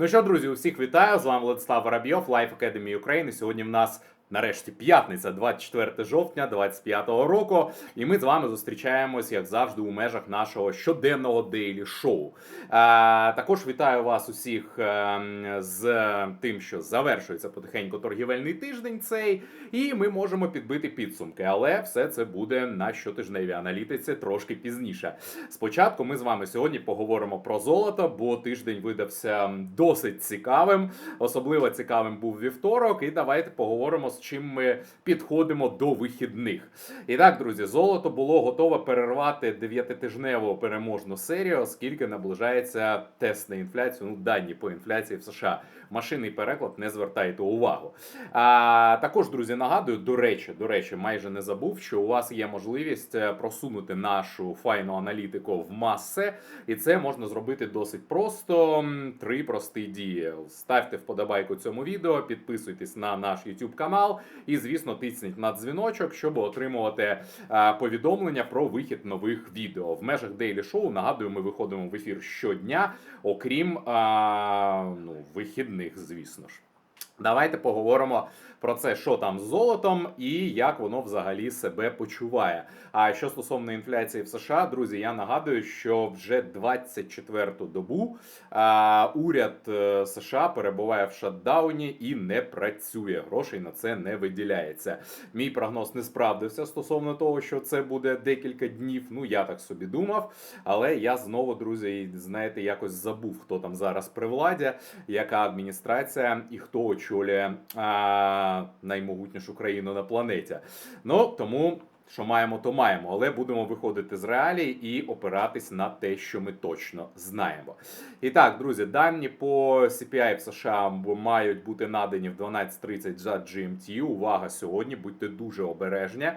Ну що, друзі, усіх вітаю. З вами Владислав Воробйов, Life Academy України. Сьогодні в нас нарешті п'ятниця, 24 жовтня 25 року. І ми з вами зустрічаємось, як завжди, у межах нашого щоденного дейлі шоу. А, також вітаю вас усіх ем, з тим, що завершується потихеньку торгівельний тиждень цей, і ми можемо підбити підсумки. Але все це буде на щотижневій аналітиці трошки пізніше. Спочатку ми з вами сьогодні поговоримо про золото, бо тиждень видався досить цікавим. Особливо цікавим був вівторок. І давайте поговоримо, з чим ми підходимо до вихідних. І так, друзі, золото було готове перервати дев'ятитижневу переможну серію, оскільки наближається тест на інфляцію. Ну, дані по інфляції в США. Машинний переклад не звертайте увагу. А також, друзі, нагадую, до речі, до речі, майже не забув, що у вас є можливість е, просунути нашу файну аналітику в масе, і це можна зробити досить просто. Три прості дії. Ставте вподобайку цьому відео, підписуйтесь на наш YouTube канал і, звісно, тисніть на дзвіночок, щоб отримувати е, повідомлення про вихід нових відео. В межах Daily Show, нагадую, ми виходимо в ефір щодня, окрім а, ну, вихідних, звісно ж. Давайте поговоримо про це, що там з золотом і як воно взагалі себе почуває. А що стосовно інфляції в США, друзі, я нагадую, що вже 24-ту добу а, уряд е, США перебуває в шатдауні і не працює. Грошей на це не виділяється. Мій прогноз не справдився стосовно того, що це буде декілька днів. Ну я так собі думав. Але я знову, друзі, знаєте, якось забув, хто там зараз при владі, яка адміністрація і хто очолює а, наймогутнішу країну на планеті. Ну тому. Що маємо, то маємо, але будемо виходити з реалій і опиратись на те, що ми точно знаємо. І так, друзі, дані по CPI в США мають бути надані в 12.30 за GMT. Увага сьогодні, будьте дуже обережні.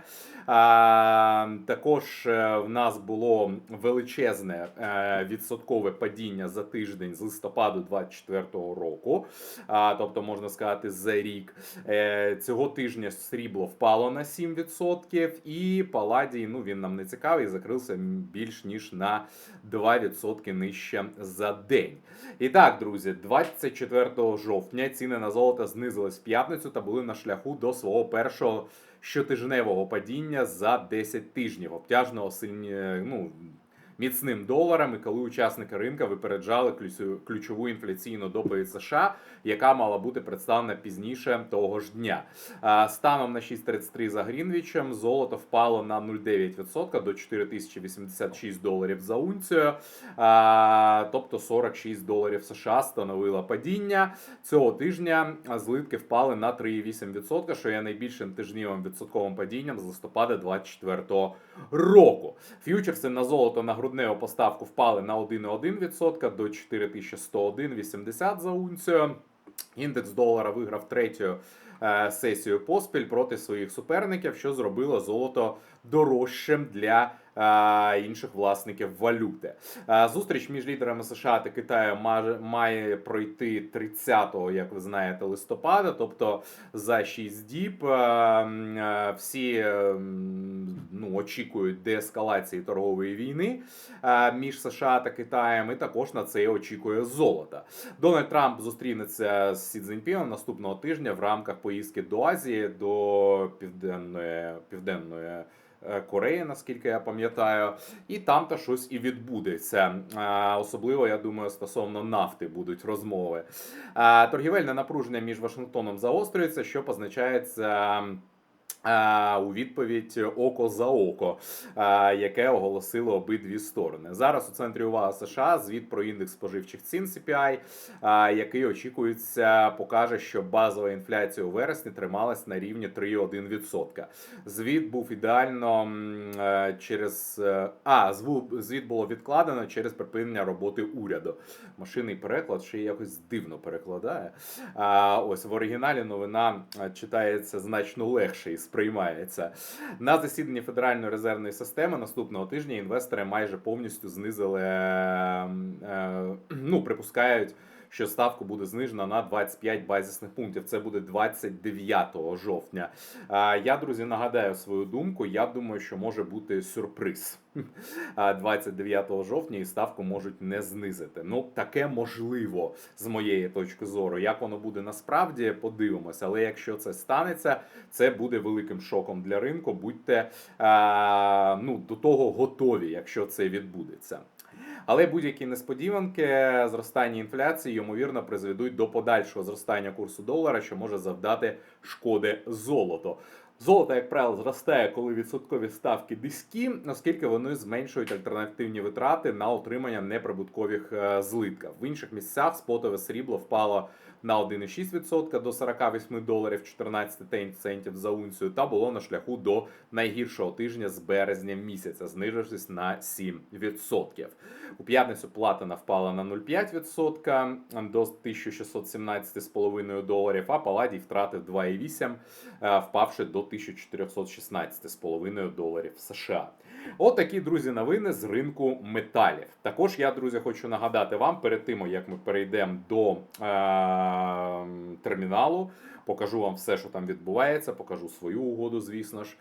А, також е, в нас було величезне е, відсоткове падіння за тиждень з листопаду 2024 року. А, тобто, можна сказати, за рік. Е, цього тижня срібло впало на 7%, і паладій, ну він нам не цікавий, закрився більш ніж на 2% нижче за день. І так, друзі, 24 жовтня ціни на золото знизились в п'ятницю та були на шляху до свого першого щотижневого падіння за 10 тижнів, обтяжного сильні, ну, міцним доларом, і коли учасники ринка випереджали ключову інфляційну доповідь США, яка мала бути представлена пізніше того ж дня. Станом на 6.33 за Грінвічем золото впало на 0,9% до 4086 доларів за унцію, тобто 46 доларів США становило падіння. Цього тижня злитки впали на 3,8%, що є найбільшим тижневим відсотковим падінням з листопада 2024 року. Ф'ючерси на золото на грудневу поставку впали на 1,1% до 4101,80 за унцію. Індекс долара виграв третю е, сесію поспіль проти своїх суперників, що зробило золото дорожчим для інших власників валюти. Зустріч між лідерами США та Китаю має пройти 30, як ви знаєте, листопада, тобто за 6 діб. Всі ну, очікують деескалації торгової війни між США та Китаєм, і також на це очікує золото. Дональд Трамп зустрінеться з Сі Цзіньпіном наступного тижня в рамках поїздки до Азії до південної південної. Е, Кореї, наскільки я пам'ятаю, і там то щось і відбудеться. Е, Особливо, я думаю, стосовно нафти будуть розмови. Е, Торгівельне напруження між Вашингтоном заострюється, що позначається. У відповідь око за око, яке оголосили обидві сторони. Зараз у центрі уваги США звіт про індекс споживчих цін CPI, який очікується, покаже, що базова інфляція у вересні трималась на рівні 3,1%. Звіт був ідеально е, через е, а звіт було відкладено через припинення роботи уряду. Машинний переклад ще якось дивно перекладає. Ось в оригіналі новина е, читається значно легше і сприймається. На засіданні Федеральної резервної системи наступного тижня інвестори майже повністю знизили, е, е, ну, припускають. Що ставку буде знижена на 25 базисних пунктів. Це буде 29 жовтня. Я, друзі, нагадаю свою думку. Я думаю, що може бути сюрприз. А, 29 жовтня і ставку можуть не знизити. Ну, таке можливо з моєї точки зору. Як воно буде насправді, подивимося. Але якщо це станеться, це буде великим шоком для ринку. Будьте ну, до того готові, якщо це відбудеться. Але будь-які несподіванки зростання інфляції ймовірно призведуть до подальшого зростання курсу долара, що може завдати шкоди золоту. Золото, як правило, зростає, коли відсоткові ставки низькі, оскільки вони зменшують альтернативні витрати на отримання неприбуткових е, злитків. В інших місцях спотове срібло впало на 1,6% до 48 доларів 14 центів за унцію та було на шляху до найгіршого тижня з березня місяця, знижившись на 7%. У п'ятницю платина впала на 0,5% до 1617,5 доларів, а паладій втратив 2,8%, е, впавши до 1416,5 доларів США. От друзі новини з ринку металів. Також я, друзі, хочу нагадати вам перед тим, як ми перейдемо до е- терміналу. Покажу вам все, що там відбувається. Покажу свою угоду, звісно ж,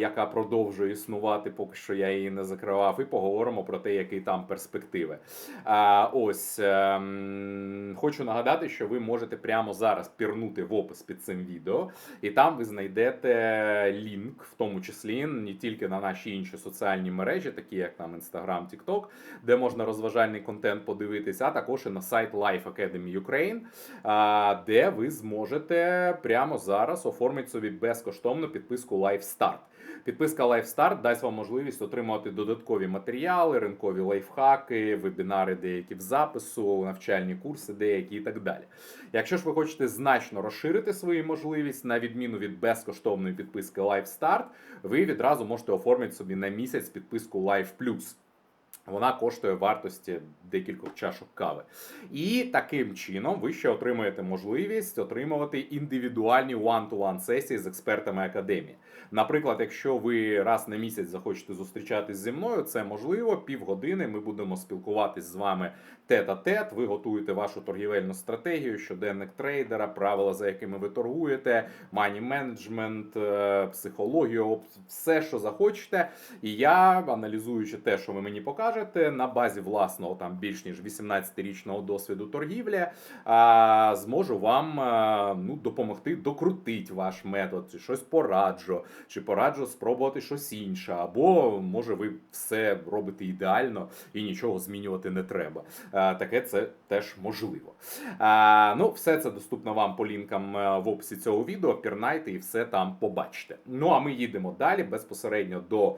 яка продовжує існувати, поки що я її не закривав. І поговоримо про те, які там перспективи. А, ось ем, хочу нагадати, що ви можете прямо зараз пірнути в опис під цим відео, і там ви знайдете лінк, в тому числі не тільки на наші інші соціальні мережі, такі як там Instagram, TikTok, де можна розважальний контент подивитися, а також і на сайт Life Academy Ukraine, де ви зможете прямо зараз оформити собі безкоштовну підписку Life Start. Підписка Life Start дасть вам можливість отримувати додаткові матеріали, ринкові лайфхаки, вебінари, деякі в запису, навчальні курси, деякі і так далі. Якщо ж ви хочете значно розширити свої можливості, на відміну від безкоштовної підписки Life Start, ви відразу можете оформити собі на місяць підписку Life Plus. Вона коштує вартості декількох чашок кави. І таким чином ви ще отримаєте можливість отримувати індивідуальні one-to-one сесії з експертами академії. Наприклад, якщо ви раз на місяць захочете зустрічатись зі мною, це можливо. Півгодини ми будемо спілкуватись з вами тет-а-тет. Ви готуєте вашу торгівельну стратегію, щоденник трейдера, правила, за якими ви торгуєте, мані менеджмент, психологію, все, що захочете. І я, аналізуючи те, що ви мені покажете, на базі власного там більш ніж 18-річного досвіду торгівлі, зможу вам ну, допомогти докрутити ваш метод, чи щось пораджу, чи пораджу спробувати щось інше, або може ви все робите ідеально і нічого змінювати не треба. Таке це теж можливо. Ну, все це доступно вам по лінкам е, в описі цього відео. Пірнайте і все там побачите. Ну а ми їдемо далі безпосередньо до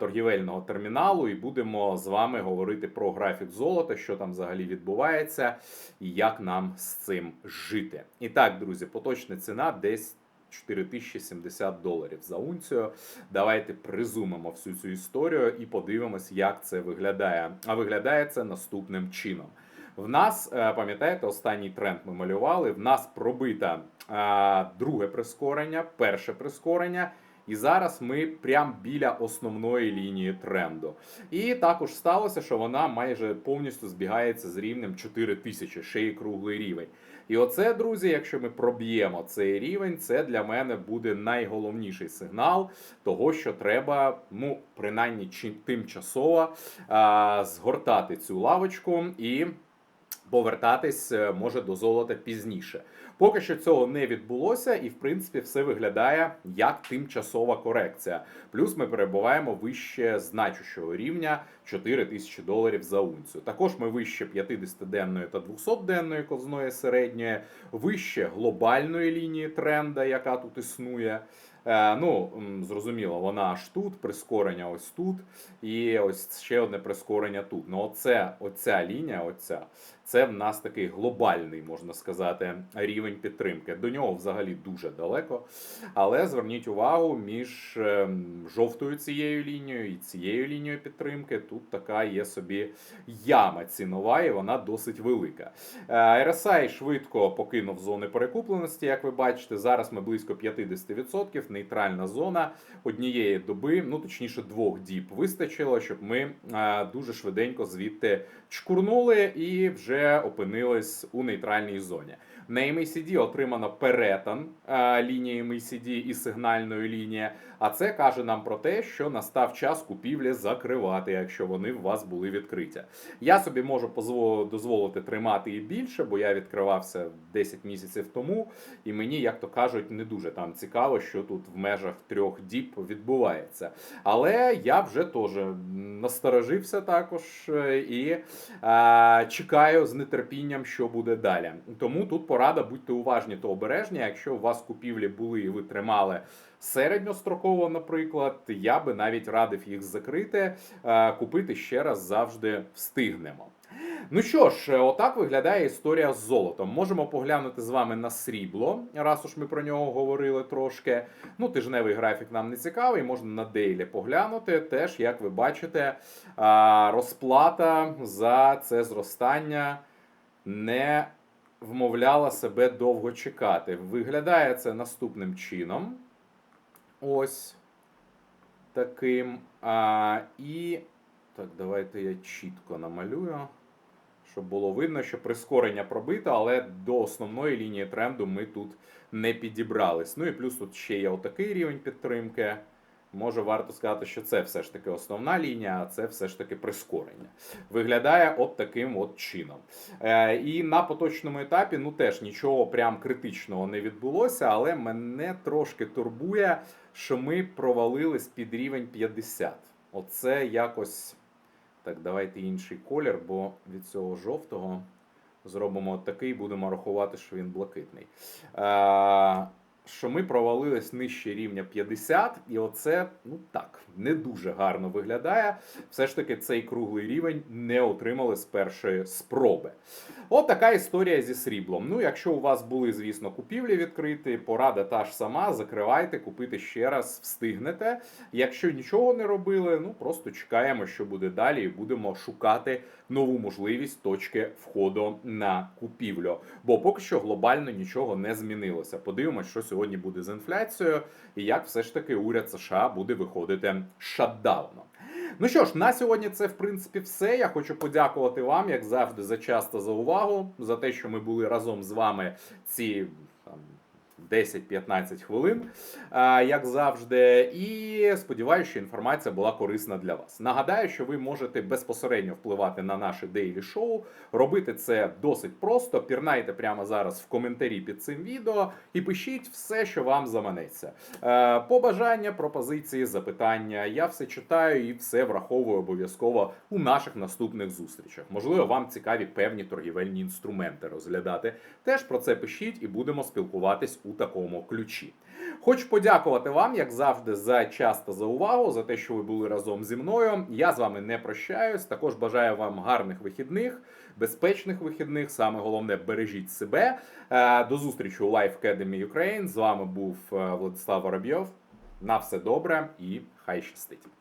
торгівельного терміналу і будемо з вами говорити про графік золота, що там взагалі відбувається, і як нам з цим жити. І так, друзі, поточна ціна десь. 4070 доларів за унцію. Давайте призумимо всю цю історію і подивимось, як це виглядає. А виглядає це наступним чином. В нас, е, пам'ятаєте, останній тренд ми малювали. В нас пробита е, друге прискорення, перше прискорення. І зараз ми прямо біля основної лінії тренду. І також сталося, що вона майже повністю збігається з рівнем 4000, ще й круглий рівень. І оце, друзі, якщо ми проб'ємо цей рівень, це для мене буде найголовніший сигнал того, що треба, ну, принаймні тимчасово а, згортати цю лавочку і. Повертатись е, може до золота пізніше. Поки що цього не відбулося, і в принципі все виглядає як тимчасова корекція. Плюс ми перебуваємо вище значущого рівня 4 тисячі доларів за унцію. Також ми вище 50-денної та 200-денної ковзної середньої, вище глобальної лінії тренда, яка тут існує. Е, ну, зрозуміло, вона аж тут, прискорення ось тут, і ось ще одне прискорення тут. Ну, оце, оця лінія, оця, це в нас такий глобальний, можна сказати, рівень підтримки. До нього взагалі дуже далеко. Але зверніть увагу, між ем, жовтою цією лінією і цією лінією підтримки тут така є собі яма цінова, і вона досить велика. Е, RSI швидко покинув зони перекупленості, як ви бачите. Зараз ми близько 50%. Них нейтральна зона однієї доби, ну точніше двох діб, вистачило, щоб ми е, дуже швиденько звідти чкурнули і вже опинились у нейтральній зоні. На MACD отримано перетин е, лінії MACD і сигнальної лінії. А це каже нам про те, що настав час купівлі закривати, якщо вони в вас були відкриті. Я собі можу дозволити тримати і більше, бо я відкривався 10 місяців тому, і мені, як то кажуть, не дуже там цікаво, що тут в межах трьох діб відбувається. Але я вже теж насторожився також е, і е, чекаю з нетерпінням, що буде далі. Тому тут порада будьте уважні та обережні. Якщо у вас купівлі були і ви тримали середньостроково, наприклад, я би навіть радив їх закрити, е, купити ще раз завжди встигнемо. Ну що ж, е, отак виглядає історія з золотом. Можемо поглянути з вами на срібло, раз уж ми про нього говорили трошки. Ну, тижневий графік нам не цікавий, можна на дейлі поглянути. Теж, як ви бачите, розплата за це зростання не вмовляла себе довго чекати. Виглядає це наступним чином. Ось таким. А, і так, давайте я чітко намалюю, щоб було видно, що прискорення пробито, але до основної лінії тренду ми тут не підібрались. Ну і плюс тут ще є отакий рівень підтримки. Може варто сказати, що це все ж таки основна лінія, а це все ж таки прискорення. Виглядає от таким от чином. Е, і на поточному етапі ну теж нічого прям критичного не відбулося, але мене трошки турбує, що ми провалились під рівень 50. Оце якось. Так, давайте інший колір, бо від цього жовтого зробимо такий, будемо рахувати, що він блакитний. Е, що ми провалились нижче рівня 50, і оце ну так не дуже гарно виглядає. Все ж таки, цей круглий рівень не отримали з першої спроби. От така історія зі сріблом. Ну, якщо у вас були, звісно, купівлі відкриті, порада та ж сама, закривайте, купити ще раз, встигнете. Якщо нічого не робили, ну просто чекаємо, що буде далі, і будемо шукати нову можливість точки входу на купівлю. Бо поки що глобально нічого не змінилося. Подивимось, що сьогодні буде з інфляцією, і як все ж таки уряд США буде виходити шатдауном. Ну що ж, на сьогодні це в принципі все. Я хочу подякувати вам, як завжди, за час та за увагу, за те, що ми були разом з вами ці 10-15 хвилин, як завжди. І сподіваюся, що інформація була корисна для вас. Нагадаю, що ви можете безпосередньо впливати на наше дейлі шоу. Робити це досить просто. Пірнайте прямо зараз в коментарі під цим відео і пишіть все, що вам заманеться. Е, Побажання, пропозиції, запитання. Я все читаю і все враховую обов'язково у наших наступних зустрічах. Можливо, вам цікаві певні торгівельні інструменти розглядати. Теж про це пишіть і будемо спілкуватись у такому ключі. Хочу подякувати вам, як завжди, за час та за увагу, за те, що ви були разом зі мною. Я з вами не прощаюсь. Також бажаю вам гарних вихідних, безпечних вихідних. Саме головне, бережіть себе. Е, До зустрічі у Life Academy Ukraine. З вами був е, Владислав Воробйов. На все добре і хай щастить.